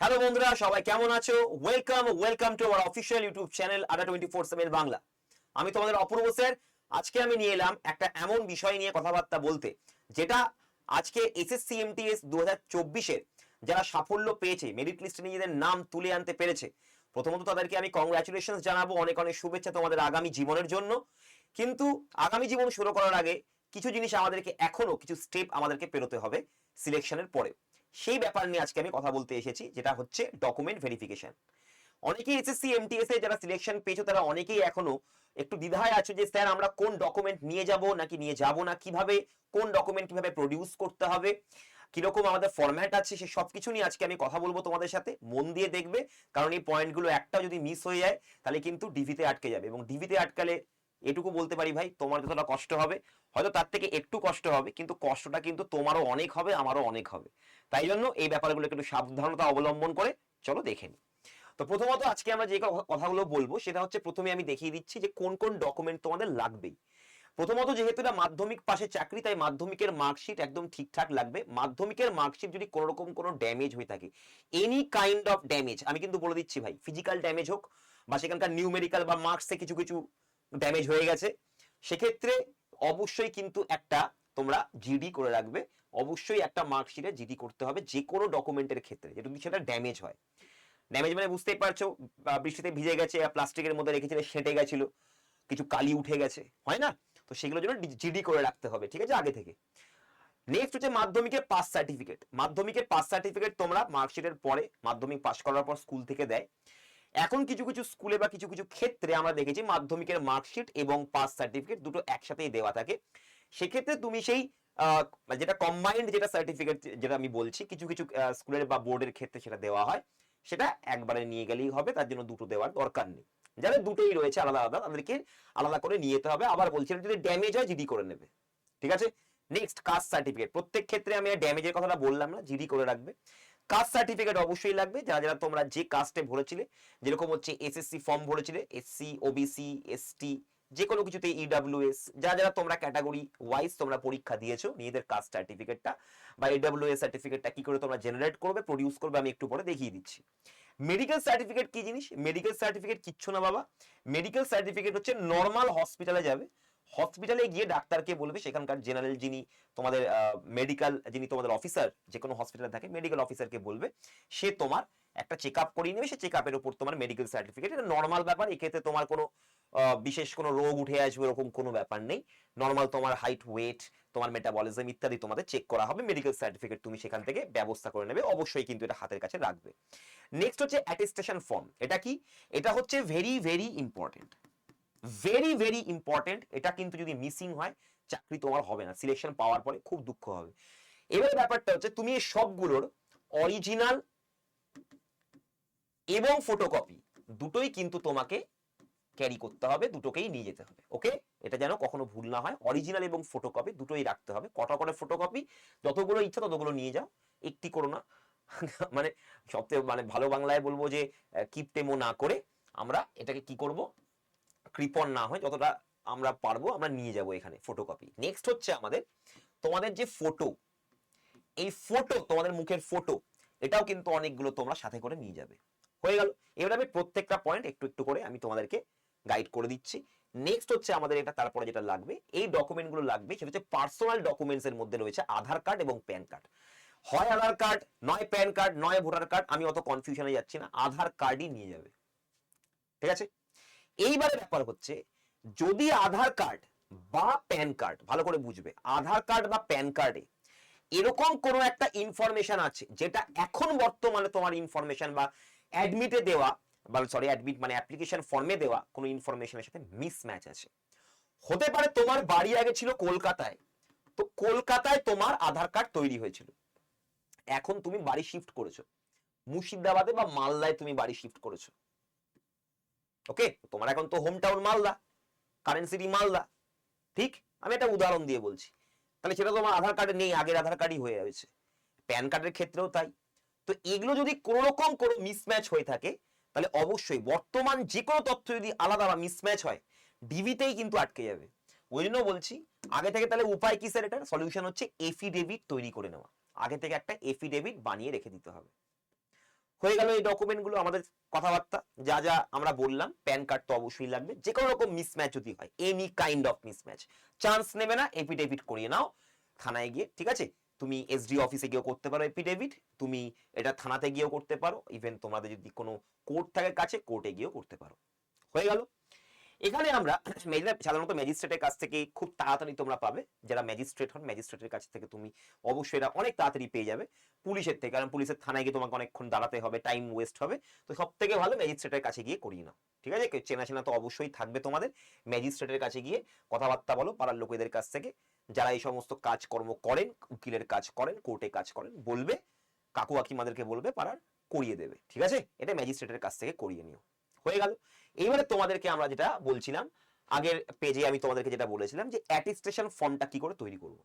Hello বন্ধুরা, সবাই কেমন আছো? Welcome welcome to our official YouTube channel Adda twenty four seven Bangla. আমি তোমাদের অপূর্ব স্যার। আজকে আমি নিয়ে এলাম একটা এমন বিষয় নিয়ে কথাবার্তা বলতে, যেটা আজকে এসএসসি এমটিএস দু হাজার চব্বিশের যারা সাফল্য পেয়েছে মেরিট লিস্টে নিজেদের নাম তুলে আনতে পেরেছে, প্রথমত তাদেরকে আমি কংগ্রাচুলেশন জানাব, অনেক অনেক শুভেচ্ছা তোমাদের আগামী জীবনের জন্য। কিন্তু আগামী জীবন শুরু করার আগে কিছু জিনিস আমাদেরকে এখনও কিছু স্টেপ আমাদেরকে পেরোতে হবে সিলেকশনের পরে। সেই ব্যাপার নিয়ে আজকে আমি কথা বলতে এসেছি, যেটা হচ্ছে ডকুমেন্ট ভেরিফিকেশন অনেকেই এসএসসি এমটিএস এ যারা সিলেকশন পেয়েছ, তারা অনেকেই এখনও একটু দ্বিধায় আছো যে, স্যার, আমরা কোন ডকুমেন্ট নিয়ে যাব, নাকি নিয়ে যাব না? কীভাবে, কোন ডকুমেন্ট কীভাবে প্রডিউস করতে হবে? কীরকম আমাদের ফরম্যাট আছে, সে সব কিছু নিয়ে আজকে আমি কথা বলব তোমাদের সাথে। মন দিয়ে দেখবে, কারণ এই পয়েন্টগুলো একটা যদি মিস হয়ে যায়, তাহলে কিন্তু ডিভিতে আটকে যাবে। এবং ডিভিতে আটকালে এটুকু বলতে পারি ভাই, তোমার যতটা কষ্ট হবে, হয়তো তার থেকে একটু কষ্ট হবে, কিন্তু কষ্টটা কিন্তু তোমারও অনেক হবে, আমারও অনেক হবে। তাই জন্য এই ব্যাপারগুলোকে একটু সাবধানতা অবলম্বন করে চলো দেখে নিই। তো প্রথমত আজকে আমরা যে কথাগুলো বলব, সেটা হচ্ছে প্রথমে আমি দেখিয়ে দিচ্ছি যে কোন কোন ডকুমেন্ট তোমাদের লাগবেই। প্রথমত যেহেতু এটা মাধ্যমিক পাশে চাকরি, তাই মাধ্যমিকের মার্কশিট একদম ঠিকঠাক লাগবে। মাধ্যমিকের মার্কশিট যদি কোনো রকম কোনো ড্যামেজ হয়ে থাকে এনি কাইন্ড অফ ড্যামেজ আমি কিন্তু বলে দিচ্ছি ভাই ফিজিক্যাল ড্যামেজ হোক বা সেখানকার নিউমেরিক্যাল বা মার্কসে কিছু কিছু ড্যামেজ হয়ে গেছে। সেক্ষেত্রে অবশ্যই কিন্তু একটা তোমরা জিডি করে রাখবে। অবশ্যই একটা মার্কশিটে জিডি করতে হবে যে কোনো ডকুমেন্টের ক্ষেত্রে যদি সেটা ড্যামেজ হয়। ড্যামেজ মানে বুঝতেই পারছ বৃষ্টিতে ভিজে গেছে প্লাস্টিকের মধ্যে রেখেছিলে, সেঁটে গেছিল, কিছু কালি উঠে গেছে, হয় না? তো সেগুলোর জন্য জিডি করে রাখতে হবে, ঠিক আছে, আগে থেকে। নেক্সট হচ্ছে মাধ্যমিকের পাস সার্টিফিকেট মাধ্যমিকের পাস সার্টিফিকেট তোমরা মার্কশিটের পরে, মাধ্যমিক পাস করার পর স্কুল থেকে দেয়। এখন কিছু কিছু স্কুলে বা কিছু কিছু ক্ষেত্রে আমরা দেখেছি মাধ্যমিকের মার্কশিট এবং পাস সার্টিফিকেট দুটো একসাথেই দেওয়া থাকে। সেক্ষেত্রে তুমি সেই যেটা কম্বাইন্ড যেটা সার্টিফিকেট যেটা আমি বলছি, কিছু কিছু স্কুলের বা বোর্ডের ক্ষেত্রে সেটা দেওয়া হয়। সেটা একবারে নিয়ে গেলেই হবে, তার জন্য দুটো দেওয়ার দরকার নেই। যাদের দুটোই রয়েছে আলাদা আলাদা, তাদেরকে আলাদা করে নিয়ে হবে। আবার বলছিলাম যদি ড্যামেজ হয় জিডি করে নেবে। ঠিক আছে? নেক্সট কাস্ট সার্টিফিকেট প্রত্যেক ক্ষেত্রে আমি ড্যামেজের কথাটা বললাম না জিডি করে রাখবে। কাস্ট সার্টিফিকেট অবশ্যই লাগবে। যারা যারা তোমরা যে কাস্টে ভরেছিলে, যেরকম হচ্ছে এসএসসি ফর্ম ভরেছিলে এসসি ওবিসি এসটি যে কোনো কিছুতে ইডাব্লিউএস যারা যারা তোমরা ক্যাটাগরি ওয়াইজ তোমরা পরীক্ষা দিয়েছ, নিজেদের কাস্ট সার্টিফিকেটটা বা ইডাব্লিউএস সার্টিফিকেটটা কি করে তোমরা জেনারেট করবে প্রডিউস করবে, আমি একটু পরে দেখিয়ে দিচ্ছি। মেডিকেল সার্টিফিকেট কি জিনিস? মেডিকেল সার্টিফিকেট কিচ্ছু না বাবা। মেডিকেল সার্টিফিকেট হচ্ছে নর্মাল হসপিটালে যাবে। হসপিটালে গিয়ে ডাক্তারকে বলবে, সেখানকার জেনারেল যিনি তোমাদের মেডিকেল যিনি তোমাদের অফিসার যে কোনো হসপিটালে থাকে মেডিকেল অফিসারকে বলবে, সে তোমার একটা চেক আপ করিয়ে নেবে, সে চেক আপের উপর তোমার মেডিকেল সার্টিফিকেট এটা নর্মাল ব্যাপার, এক্ষেত্রে তোমার কোনো বিশেষ কোনো রোগ উঠে আসবে এরকম কোনো ব্যাপার নেই। নর্মাল তোমার হাইট ওয়েট তোমার মেটাবলিজম ইত্যাদি তোমাদের চেক করা হবে মেডিকেল সার্টিফিকেট তুমি সেখান থেকে ব্যবস্থা করে নেবে, অবশ্যই কিন্তু এটা হাতের কাছে রাখবে। নেক্সট হচ্ছে অ্যাটেস্টেশন ফর্ম এটা কি? এটা হচ্ছে very very important very very important এটা কিন্তু যদি মিসিং হয়, চাকরি তোমার হবে না সিলেকশন পাওয়ার পরে খুব দুঃখ হবে। এবার ব্যাপারটা হচ্ছে, তুমি এই সবগুলোর অরিজিনাল এবং ফটোকপি দুটোই কিন্তু তোমাকে ক্যারি করতে হবে, দুটোকেই নিয়ে যেতে হবে ওকে এটা যেন কখনো ভুল না হয় অরিজিনাল এবং ফটোকপি দুটোই রাখতে হবে। কটা করে ফটোকপি যতগুলো ইচ্ছা ততগুলো নিয়ে যাও, একটি করো না। মানে সবথেকে মানে ভালো বাংলায় বলব যে কিপটেমো না করে আমরা এটাকে কি করব? কৃপণ না হয়, যতটা আমরা পারব আমরা নিয়ে যাব এখানে ফটোকপি নেক্সট হচ্ছে আমাদের, তোমাদের যে ফটো এই ফটো তোমাদের মুখের ফটো এটাও কিন্তু অনেকগুলো তোমরা সাথে করে নিয়ে যাবে। হয়ে গেল? এবার আমি প্রত্যেকটা পয়েন্ট একটু একটু করে আমি তোমাদেরকে গাইড করে দিচ্ছি। নেক্সট হচ্ছে আমাদের এটা, তারপরে যেটা লাগবে, এই ডকুমেন্টগুলো লাগবে, সেটা হচ্ছে পার্সোনাল ডকুমেন্টস এর মধ্যে রয়েছে আধার কার্ড এবং প্যান কার্ড। হয় আধার কার্ড, নয় প্যান কার্ড, নয় ভোটার কার্ড, আমি অত কনফিউশনে যাচ্ছি না, আধার কার্ডই নিয়ে যাবে। ঠিক আছে? এইবারে ব্যাপার হচ্ছে, যদি আধার কার্ড বা প্যান কার্ড, ভালো করে বুঝবে, আধার কার্ড বা প্যান কার্ডে এরকম কোনো একটা ইনফরমেশন আছে, যেটা এখন বর্তমানে তোমার ইনফরমেশন বা অ্যাডমিটে দেওয়া, বা সরি অ্যাডমিট মানে অ্যাপ্লিকেশন ফর্মে দেওয়া, কোনো ইনফরমেশনের সাথে মিসম্যাচ আছে। হতে পারে তোমার বাড়ি আগে ছিল কলকাতায়, তো কলকাতায় তোমার আধার কার্ড তৈরি হয়েছিল। এখন তুমি বাড়ি শিফট করেছ। মুর্শিদাবাদে বা মালদায় তুমি বাড়ি শিফট করেছ। ওকে তোমার এখন তো home town Malda current city Malda, ঠিক? আমি একটা উদাহরণ দিয়ে বলছি। তাহলে সেটা তোমার আধার কার্ডে নেই, আগের আধার কার্ডই হয়ে যাচ্ছে প্যান কার্ডের ক্ষেত্রেও তাই। তো এগুলো যদি কোনো রকম কোনো মিসম্যাচ হয়ে থাকে, তাহলে অবশ্যই বর্তমান যে কোনো তথ্য যদি আলাদা বা মিসম্যাচ হয় ডিভিতেই কিন্তু আটকে যাবে। ওই জন্য বলছি, আগে থেকে তাহলে উপায় কি স্যার এটার? সলিউশন হচ্ছে এফিডেভিট তৈরি করে নেওয়া। আগে থেকে একটা এফিডেভিট বানিয়ে রেখে দিতে হবে। হয়ে গেল এই ডকুমেন্টগুলো আমাদের কথাবার্তা, যা যা আমরা বললাম প্যান কার্ড তো অবশ্যই লাগবে যে কোনো রকম মিসম্যাচ যদি হয় any kind of mismatch chance নেবে না এপিডেভিট করিয়ে নাও, থানায় গিয়ে, ঠিক আছে? তুমি এসডি অফিসে গিয়েও করতে পারো এপিডেভিট তুমি এটা থানাতে গিয়েও করতে পারো ইভেন তোমাদের যদি কোনো কোর্ট থাকে কাছে কোর্টে গিয়েও করতে পারো। হয়ে গেল। এখানে আমরা সাধারণত ম্যাজিস্ট্রেটের কাছ থেকে খুব তাড়াতাড়ি তোমরা পাবে। যারা ম্যাজিস্ট্রেট হন, ম্যাজিস্ট্রেটের কাছ থেকে তুমি অবশ্যই এটা অনেক তাড়াতাড়ি পেয়ে যাবে পুলিশের থেকে। কারণ পুলিশের থানায় গিয়ে তোমাকে অনেকক্ষণ দাঁড়াতে হবে, টাইম ওয়েস্ট হবে। তো সব থেকে ভালো ম্যাজিস্ট্রেটের কাছে গিয়ে করিয়ে নাও, ঠিক আছে? চেনা চেনা তো অবশ্যই থাকবে তোমাদের। ম্যাজিস্ট্রেটের কাছে গিয়ে কথাবার্তা বলো, পাড়ার লোকেদের কাছ থেকে। যারা এই সমস্ত কাজকর্ম করেন, উকিলের কাজ করেন, কোর্টে কাজ করেন, বলবে, কাকু কাকিমাদেরকে বলবে, পাড়ার করিয়ে দেবে, ঠিক আছে? এটা ম্যাজিস্ট্রেটের কাছ থেকে করিয়ে নিও। হয়ে গেল। এইবারে তোমাদেরকে আমরা যেটা বলছিলাম, আগের পেজে আমি তোমাদেরকে যেটা বলেছিলাম যে অ্যাটিস্টেশন ফর্মটা কি করে তৈরি করব।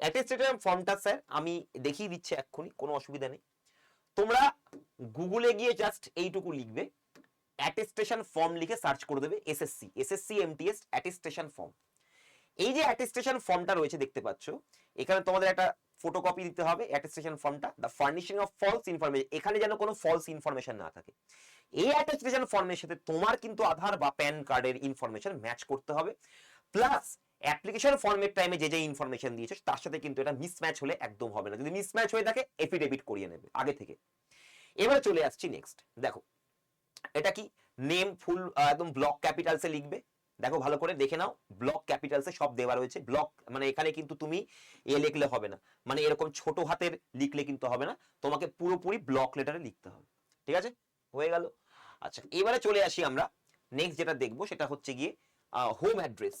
অ্যাটিস্টেশন ফর্মটা স্যার আমি দেখিয়ে দিচ্ছি এক্ষুনি, কোনো অসুবিধা নেই। তোমরা গুগলে গিয়ে জাস্ট এইটুকু লিখবে অ্যাটেস্টেশন ফর্ম লিখে সার্চ করে দেবে SSC SSC MTS attestation form এই যে অ্যাটেস্টেশন ফর্মটা রয়েছে দেখতে পাচ্ছ, এখানে তোমাদের একটা ফটোকপি দিতে হবে অ্যাটেস্টেশন ফর্মটা the furnishing of false information এখানে যেন কোনো ফলস ইনফরমেশন না থাকে। এই অ্যাটেস্টেশন ফর্মের সাথে তোমার কিন্তু আধার বা প্যান কার্ডের ইনফরমেশন ম্যাচ করতে হবে। প্লাস অ্যাপ্লিকেশন ফর্মের টাইমে যে যে ইনফরমেশন দিয়েছে তার সাথে কিন্তু এটা মিসম্যাচ হলে একদম হবে না। যদি মিসম্যাচ হয়ে থাকে এফিডেভিট করিয়ে নেবে আগে থেকে। এবার চলে আসছি নেক্সট দেখো, এটা কি? নেম ফুল একদম ব্লক ক্যাপিটালসে লিখবে। দেখো, ভালো করে দেখে নাও। ব্লক ক্যাপিটালসে সব দেওয়া রয়েছে। ব্লক মানে এখানে কিন্তু তুমি এ লিখলে হবে না। মানে এরকম ছোট হাতের লিখলে কিন্তু হবে না। তোমাকে পুরোপুরি ব্লক লেটারে লিখতে হবে। ঠিক আছে? হয়ে গেল। আচ্ছা এবারে চলে আসি আমরা। নেক্সট যেটা দেখব সেটা হচ্ছে গিয়ে হোম অ্যাড্রেস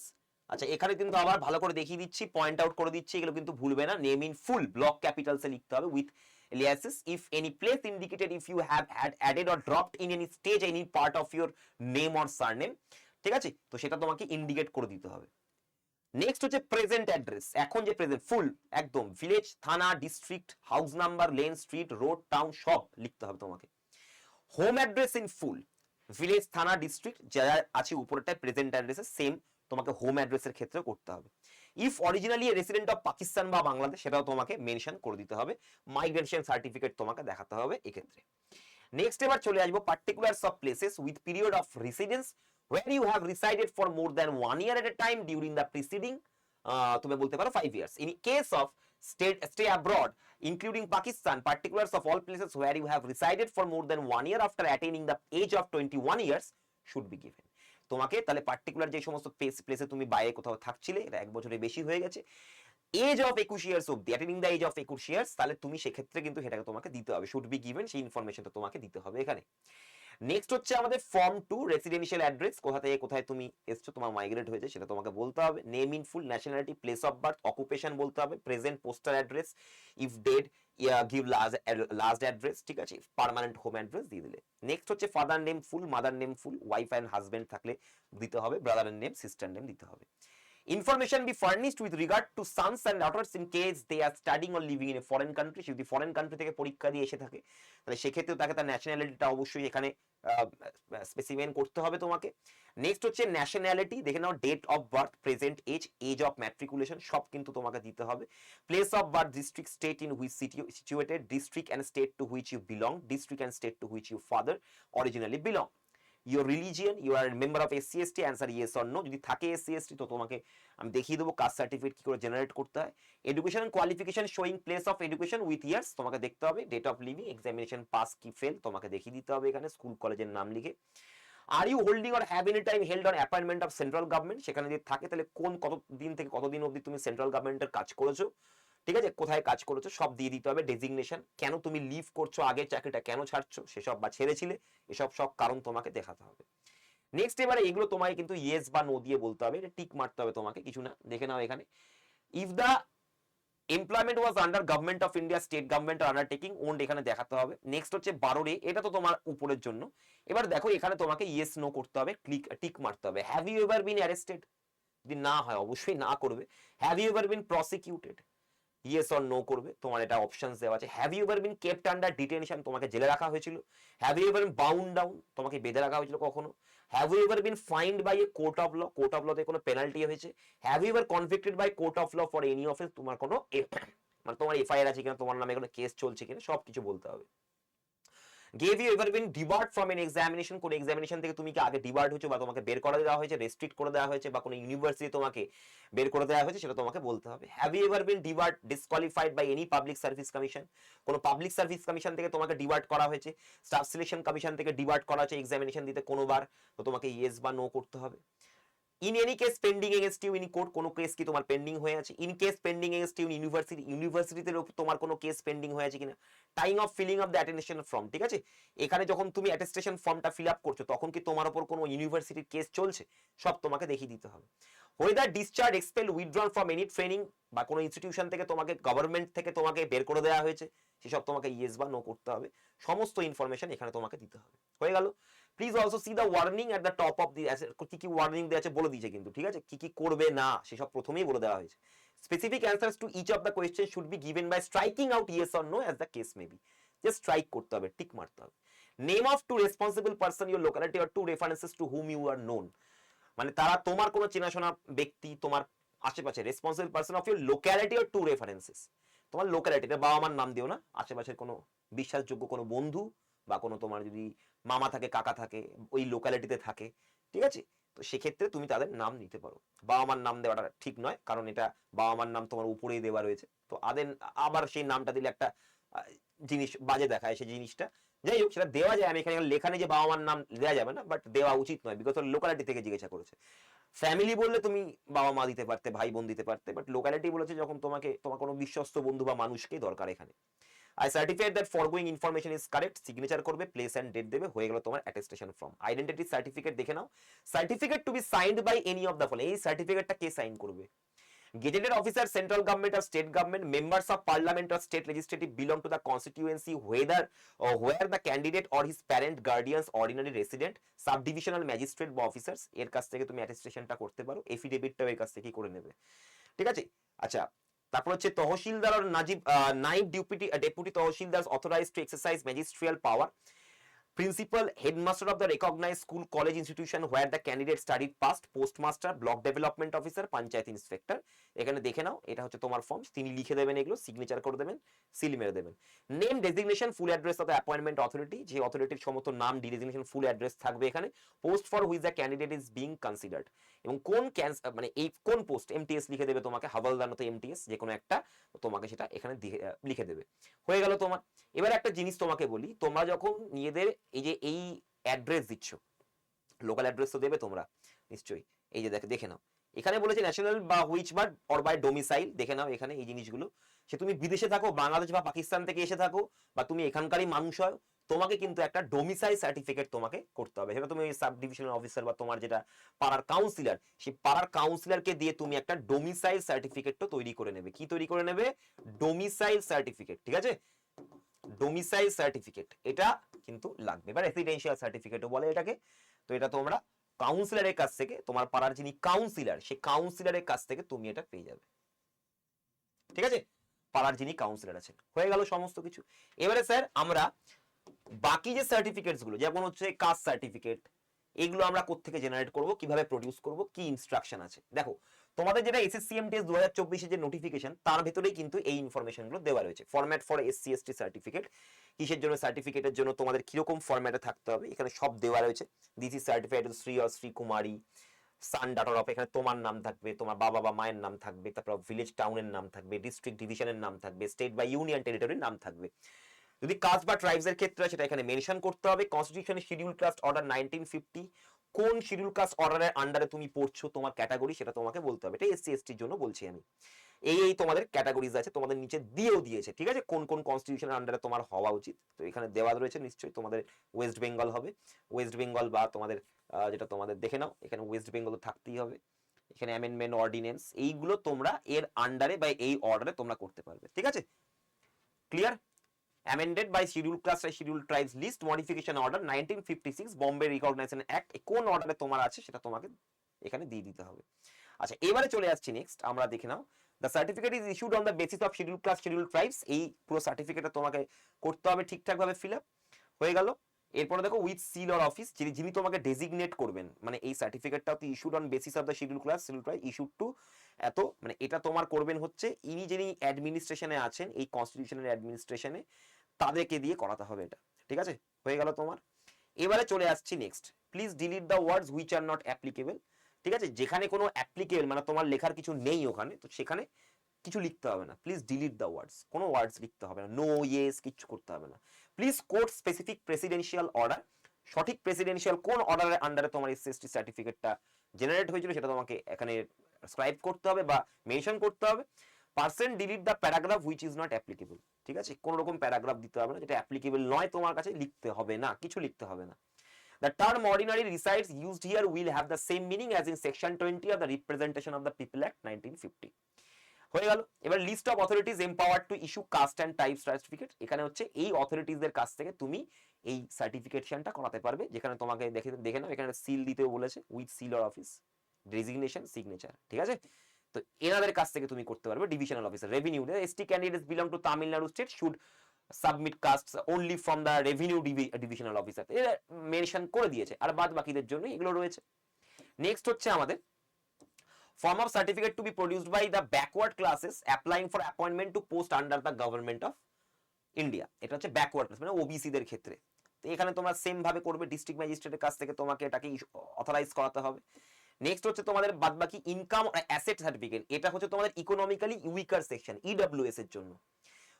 আচ্ছা এখানে কিন্তু আবার ভালো করে দেখিয়ে দিচ্ছি পয়েন্ট আউট করে দিচ্ছি, এগুলো কিন্তু ভুলবে না। নেম ইন ফুল ব্লক ক্যাপিটালসে লিখতে হবে with aliases. If any place indicated, if you have had added or dropped in any stage, any part of your name or surname, ঠিক আছে? তো সেটা তোমাকে ইন্ডিকেট করে দিতে হবে। নেক্সট হচ্ছে প্রেজেন্ট অ্যাড্রেস এখন যে প্রেজেন্ট ফুল একদম ভিলেজ থানা district house number lane street road town সব লিখতে হবে তোমাকে। Home address in full village থানা ডিস্ট্রিক্ট যারা আছে উপরেটায় প্রেজেন্ট অ্যাড্রেসে সেম তোমাকে হোম অ্যাড্রেসের ক্ষেত্রে করতে হবে। If originally resident of Pakistan বা বাংলাদেশ সেটাও তোমাকে মেনশন করে দিতে হবে। মাইগ্রেশন সার্টিফিকেট তোমাকে দেখাতে হবে এক্ষেত্রে। নেক্সট এবার চলে আসব particulars of places with period of residence you have resided for more than one year at a time during the preceding uh, তুমি বলতে পারো five years in case of state stay abroad including pakistan particulars of all places where you have resided for more than one year after attaining the age of 21 years should be given তোমাকে তাহলে particular যে সমস্ত প্লেসে তুমি বাইরে কোথাও থাকছিলে এটা এক বছরের বেশি হয়ে গেছে এজ অফ একুশ ইয়ার্স অব্দি অ্যাটেনিং দ্য এজ অফ একুশ ইয়ার্স তাহলে তুমি সেক্ষেত্রে কিন্তু সেটাকে তোমাকে দিতে হবে শুড বি গিভেন সেই ইনফরমেশনটা তোমাকে দিতে হবে এখানে নেক্সট হচ্ছে আমাদের ফর্ম টু রেসিডেন্সিয়াল অ্যাড্রেস কোথা থেকে কোথায় তুমি এসছো, তোমার মাইগ্রেট হয়েছে, সেটা তোমাকে বলতে হবে। Name in full nationality place of birth occupation বলতে হবে present postal address if dead give last address ঠিক আছে? পারমানেন্ট হোম অ্যাড্রেস দিয়ে দিলে। নেক্সট হচ্ছে father name full mother name full wife and husband থাকলে দিতে হবে ব্রাদারের নেম সিস্টার নেম দিতে হবে। Information be furnished with regard to sons and daughters in case they are studying or living in a foreign country. যদি foreign country থেকে পরীক্ষা দিয়ে এসে থাকে, তাহলে সেক্ষেত্রে তাকে তার ন্যাশনালিটিটা অবশ্যই এখানে স্পেসিমেন করতে হবে তোমাকে। নেক্সট হচ্ছে ন্যাশনালিটি দেখে নাও date of birth present age age of matriculation সব কিন্তু তোমাকে দিতে হবে। Place of birth district state in which city situated district and state to which you belong district and state to which you father originally belong your religion you are member of SC ST answer yes or no যদি থাকে SC ST তো তোমাকে আমি দেখিয়ে দেবো caste certificate কি করে generate করতে হয়। Education qualification showing place of education with years তোমাকে দেখতে হবে। Date of leaving examination pass কি ফেল তোমাকে দেখিয়ে দিতে হবে এখানে স্কুল কলেজের নাম লিখে। Are you holding or have any time held on appointment of central government সেখানে যদি থাকে, তাহলে কোন কত দিন থেকে কতদিন অবধি তুমি সেন্ট্রাল গভর্নমেন্টের কাজ করেছ? ঠিক আছে? কোথায় কাজ করেছ? সব দিয়ে দিতে হবে। ডেজিগনেশন কেন তুমি লিভ করছ? আগের চাকরিটা কেন ছাড়ছো? সেসব বা ছেড়েছিলে? এসব সব কারণ তোমাকে দেখাতে হবে। নেক্সট এবারে এগুলো তোমাকে কিন্তু ইয়েস বা নো দিয়ে বলতে হবে। টিক মারতে হবে তোমাকে, কিছু না। দেখে নাও এখানে। If the employment was under government of India state government undertaking owned এখানে দেখাতে হবে। নেক্সট হচ্ছে বারো রে। এটা তো তোমার উপরের জন্য। এবার দেখো, এখানে তোমাকে ইয়েস নো করতে হবে। ক্লিক টিক মারতে হবে। Have you ever been arrested যদি না হয়, অবশ্যই না করবে। Have you ever been prosecuted yes or no করবে, তোমার এটা অপশনস দেওয়া আছে। Have you ever been kept under detention তোমাকে জেলে রাখা হয়েছিল। Have you ever been bound down তোমাকে বেঁধে রাখা হয়েছিল কখনো? Have you ever been fined by a court of law court of লতে কোনো পেনাল্টি হয়েছে? Have you ever convicted by court of law for any offence তোমার কোনো মানে তোমার এফআইআর আছে কিনা, তোমার নামে কোনো কেস চলছে কিনা সব কিছু বলতে হবে। Have you ever been debarred from an examination কোন এক্সামিনেশন থেকে তুমি কি আগে ডিবার্ড হয়েছো বা তোমাকে বের করে দেওয়া হয়েছে রেস্ট্রিক্ট করে দেওয়া হয়েছে, বা কোনো ইউনিভার্সিটি তোমাকে বের করে দেওয়া হয়েছে সেটা তোমাকে বলতে হবে? Have you ever been debarred disqualified by any public service commission কোনো পাবলিক সার্ভিস কমিশন থেকে তোমাকে ডিবার্ট করা হয়েছে? স্টাফ সিলেকশন কমিশন থেকে ডিবার্ট করা হয়েছে এক্সামিনেশন দিতে কোনোবার, তো তোমাকে ইয়েস বা নো করতে হবে। In any case pending against you in court কোনো কেস কি তোমার পেন্ডিং হয়ে আছে? In case pending against you university ইউনিভার্সিটিতে তোমার কোনো কেস পেন্ডিং হয়ে আছে কিনা? Time of filling of the attestation form ঠিক আছে? এখানে যখন তুমি অ্যাটেস্টেশন ফর্মটা ফিল আপ করছ, তখন কি তোমার উপর কোনো ইউনিভার্সিটির কেস চলছে? সব তোমাকে দেখিয়ে দিতে হবে। Whether discharge expel withdrawn from any training বা কোনো ইনস্টিটিউশন থেকে তোমাকে গভর্নমেন্ট থেকে তোমাকে বের করে দেওয়া হয়েছে, সেসব তোমাকে ইয়েস বা নো করতে হবে। সমস্ত ইনফরমেশন এখানে তোমাকে দিতে হবে। হয়ে গেল? Please also see the warning at the top of the কি কি ওয়ার্নিং দেওয়া আছে বলে দিয়েছে কিন্তু, ঠিক আছে? কি কি করবে না, সেসব প্রথমেই বলে দেওয়া হয়েছে। Specific answers to each of the question should be given by striking out yes or no as the case may be just strike করতে হবে টিক মারতে হবে। Name of two responsible person your locality or two references to whom you are known মানে তারা তোমার কোনো চেনাশোনা ব্যক্তি, তোমার আশেপাশে responsible person of your locality or two references তোমার লোক্যালিটিটা বাবা মার নাম দিও না, আশেপাশের কোনো বিশ্বাসযোগ্য কোনো বন্ধু বা কোনো তোমার যদি মামা থাকে, কাকা থাকে, ওই লোক্যালিটিতে থাকে, ঠিক আছে? তো সেক্ষেত্রে তুমি তাদের নাম নিতে পারো। বাবা মার নাম দেওয়াটা ঠিক নয়, কারণ এটা বাবা মার নাম তোমার উপরেই দেওয়া রয়েছে। তো আদের আবার সেই নামটা দিলে একটা জিনিস বাজে দেখায় সেই জিনিসটা। যাই হোক, সেটা দেওয়া যায়। আমি এখানে লেখা নেই যে বাবা মার নাম দেওয়া যাবে না বাট দেওয়া উচিত নয় বিকজ লোকালিটি থেকে জিজ্ঞাসা করেছে। ফ্যামিলি বললে তুমি বাবা মা দিতে পারতে ভাই বোন দিতে পারতে বাট লোকালিটি বলেছে যখন তোমাকে, তোমার কোনো বিশ্বস্ত বন্ধু বা মানুষকেই দরকার এখানে। I certified that foregoing information is correct signature করবে প্লেস অ্যান্ড ডেট দেবে, হয়ে গেল তোমার অ্যাটেস্টেশন ফর্ম আইডেন্টিটি সার্টিফিকেট দেখে নাও। Certificate to be signed by any of the fall এই সার্টিফিকেটটা কে সাইন করবে? Gazetted officer central government R state government members of parliament or state legislative belong to the constituency, whether or where the candidate or his parent, guardians, ordinary resident, subdivisional magistrate বা officers এর কাছ থেকে তুমি অ্যাটেস্টেশনটা করতে পারো। এফিডেভিটটাও এর কাছ থেকে করে নেবে। ঠিক আছে? আচ্ছা তারপর হচ্ছে তহসিলদার আর Najib naib deputy deputy tehsildar authorise to exercise magisterial power principal headmaster of the recognized school, college institution where the candidate studied past, postmaster, block development officer, panchayat inspector. এখানে দেখে নাও, এটা হচ্ছে তোমার ফর্ম তিনি লিখে দেবেন এগুলো সিগনেচার করে দেবেন সিল মেরে দেবেন। Name designation full address of the appointment authority যে অথরিটির সমস্ত নাম ডেজিগনেশন ফুল অ্যাড্রেস থাকবে এখানে। Post for which the candidate is being considered এবং কোন ক্যান্সার মানে এই কোন পোস্ট এমটিএস লিখে দেবে তোমাকে? হাবলদার মতো এমটিএস যে কোনো একটা, তোমাকে সেটা এখানে লিখে দেবে। হয়ে গেল তোমার। এবার একটা জিনিস তোমাকে বলি, তোমরা যখন নিজেদের এই যে এই অ্যাড্রেস দিচ্ছ লোকাল অ্যাড্রেস তো দেবে তোমরা, নিশ্চয়ই। এই যে দেখে দেখে নাও। এখানে বলেছে ন্যাশনাল বা which birth or by domicile দেখে নাও এখানে এই জিনিসগুলো। সে তুমি বিদেশে থাকো, বাংলাদেশ বা পাকিস্তান থেকে এসে থাকো, বা তুমি এখানকারই মানুষ হয়, তোমাকে কিন্তু একটা ডোমিসাইল সার্টিফিকেট তোমাকে করতে হবে। সেটা তুমি সাব ডিভিশনাল অফিসার বা তোমার যেটা পাড়ার কাউন্সিলর সেই পাড়ার কাউন্সিলরকে দিয়ে তুমি একটা ডোমিসাইল সার্টিফিকেটটা তৈরি করে নেবে। কি তৈরি করে নেবে? ডোমিসাইল সার্টিফিকেট ঠিক আছে? ডোমিসাইল সার্টিফিকেট এটা কিন্তু লাগবে। বা রেসিডেন্সিয়াল সার্টিফিকেটও বলে এটাকে। তো এটা তোমরা কাউন্সিলরের কাছ থেকে, তোমার পাড়ার যিনি কাউন্সিলার সেই কাউন্সিলারের কাছ থেকে তুমি এটা পেয়ে যাবে। ঠিক আছে? পাড়ার যিনি কাউন্সিলার আছেন। হয়ে গেল সমস্ত কিছু। এবারে স্যার আমরা বাকি যে সার্টিফিকেটসগুলো, যেমন হচ্ছে কাস্ট সার্টিফিকেট এগুলো আমরা কোথেকে জেনারেট করব, কীভাবে প্রডিউস করব, কি ইনস্ট্রাকশন আছে? দেখো তোমাদের যেটা এসএসসি এমটিএস দু হাজার চব্বিশে যে নোটিফিকেশন তার ভেতরেই কিন্তু এই ইনফরমেশনগুলো দেওয়া রয়েছে। Format for SC ST certificate কিসের জন্য সার্টিফিকেটের জন্য, তোমাদের কীরকম ফরম্যাটে থাকতে হবে, এখানে সব দেওয়া রয়েছে। This is certified Shri or Shri Kumari son daughter of এখানে তোমার নাম থাকবে, তোমার বাবা বা মায়ের নাম থাকবে, তারপর ভিলেজ টাউনের নাম থাকবে ডিস্ট্রিক্ট ডিভিশনের নাম থাকবে স্টেট বা ইউনিয়ন টেরিটরির নাম থাকবে। যদি কাস্ট বা ট্রাইবস এর ক্ষেত্রে সেটা এখানে মেনশন করতে হবে কনস্টিটিউশনের schedule caste order nineteen fifty কোন শিডিউল কাস্ট অর্ডারের আন্ডারে তুমি পড়ছো তোমার ক্যাটাগরি সেটা তোমাকে বলতে হবে। এটা এসসি এসটির জন্য বলছি আমি। এই এই তোমাদের ক্যাটাগরিজ আছে, তোমাদের নিচে দিয়েও দিয়েছে, ঠিক আছে? কোন কোন কনস্টিটিউশনের আন্ডারে তোমার হওয়া উচিত? তো এখানে দেওয়া রয়েছে নিশ্চয়ই, তোমাদের ওয়েস্ট বেঙ্গল হবে। ওয়েস্ট বেঙ্গল বা তোমাদের যেটা তোমাদের দেখে নাও, এখানে ওয়েস্ট বেঙ্গল থাকতেই হবে। এখানে অ্যামেন্ডমেন্ট অর্ডিনেন্স এইগুলো তোমরা এর আন্ডারে বা এই অর্ডারে তোমরা করতে পারবে, ঠিক আছে? Clear amended by schedule class schedule tribes list modification order nineteen 1956 six Bombay recognisation এ কোন অর্ডারে তোমার আছে সেটা তোমাকে এখানে দিয়ে দিতে হবে। আচ্ছা এবারে চলে আসছি নেক্সট আমরা দেখে নাও। The certificate is issued on the basis of schedule class schedule tribes এই পুরো সার্টিফিকেটটা তোমাকে করতে হবে ঠিকঠাক ভাবে ফিল আপ হয়ে গেল। এরপরে দেখো উইথ সিল অর অফিস যিনি যিনি তোমাকে ডেজিগনেট করবেন মানে এই সার্টিফিকেটটা তো issued on basis of the schedule class schedule tribe issued to এত মানে এটা তোমার করবেন হচ্ছে, ইনি যিনি অ্যাডমিনিস্ট্রেশনে আছেন, এই কনস্টিটিউশনের অ্যাডমিনিস্ট্রেশনে তাদেরকে দিয়ে করাতে হবে এটা, ঠিক আছে? হয়ে গেল তোমার। এবারে চলে আসছি next please delete the words which are not applicable ঠিক আছে? যেখানে কোনো অ্যাপ্লিকেবল মানে তোমার লেখার কিছু নেই ওখানে, তো সেখানে কিছু লিখতে হবে না প্লিজ ডিলিট দ্য ওয়ার্ডস কোনো ওয়ার্ডস লিখতে হবে না নো ইয়েস কিচ্ছু করতে হবে না। Please code specific presidential order সঠিক প্রেসিডেন্সিয়াল কোন অর্ডারের আন্ডারে তোমার এসএসটি সার্টিফিকেটটা জেনারেট হয়েছিল সেটা তোমাকে এখানে স্ক্রাইব করতে হবে বা মেনশন করতে হবে। Percent delete the paragraph which is not applicable ঠিক আছে? কোনো রকম প্যারাগ্রাফ দিতে হবে না, যেটা অ্যাপ্লিকেবল নয় তোমার কাছে, লিখতে হবে না, কিছু লিখতে হবে না। The term ordinary resides used here will have the same meaning as in section 20 of the Representation of the People Act 1950. হয়ে গেল। এবার list of authorities empower to issue caste and type certificate এখানে হচ্ছে এই অথরিটিজদের কাছ থেকে তুমি এই সার্টিফিকেশনটা করাতে পারবে। যেখানে তোমাকে দেখে দেখে নাও, এখানে সিল দিতেও বলেছে with seal or office designation signature ঠিক আছে? তো এনাদের কাছ থেকে তুমি করতে পারবে divisional officer revenue ST candidates belong to Tamil Nadu state should submit caste only from the revenue divisional officer এরা মেনশন করে দিয়েছে, আর বাদ বাকিদের জন্য এগুলো রয়েছে। নেক্সট হচ্ছে আমাদের form of certificate to be produced by the backward classes applying for appointment to post under the government of India এটা হচ্ছে ব্যাকওয়ার্ড ক্লাস মানে ওবিসি ক্ষেত্রে। তো এখানে তোমরা সেম ভাবে করবে ডিস্ট্রিক্ট ম্যাজিস্ট্রেটের কাছ থেকে তোমাকে এটাকে অথরাইজ করাতে হবে। নেক্সট হচ্ছে তোমাদের বাদবাকি ইনকাম অ্যাসেট সার্টিফিকেট এটা হচ্ছে তোমাদের ইকোনমিক্যালি উইকার সেকশন ইডব্লিউএস এর জন্য।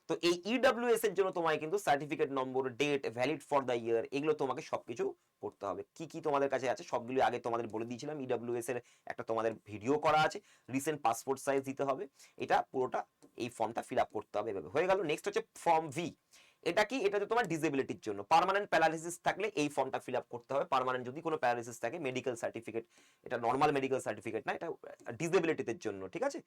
তো এই ইডব্লিউএস এর জন্য তোমায় কিন্তু certificate number date valid for the year এগুলো তোমাকে সবকিছু করতে হবে। কি কি তোমাদের কাছে আছে সবগুলো আগে তোমাদের বলে দিয়েছিলাম। ইডব্লিউএস এর একটা তোমাদের ভিডিও করা আছে। রিসেন্ট পাসপোর্ট সাইজ দিতে হবে। এটা পুরোটা এই ফর্মটা ফিল আপ করতে হবে এভাবে। হয়ে গেল। নেক্সট হচ্ছে ফর্ম ভি এটা কি? এটা তোমার ডিসেবিলিটির জন্য। পার্মানেন্ট প্যারালিসিস থাকলে এই ফর্মটা ফিল আপ করতে হবে। পার্মানেন্ট যদি কোনো প্যারালিসিস থাকে মেডিকেল সার্টিফিকেট এটা নর্মাল মেডিকেল সার্টিফিকেট না, এটা ডিসেবিলিটিদের জন্য, ঠিক আছে?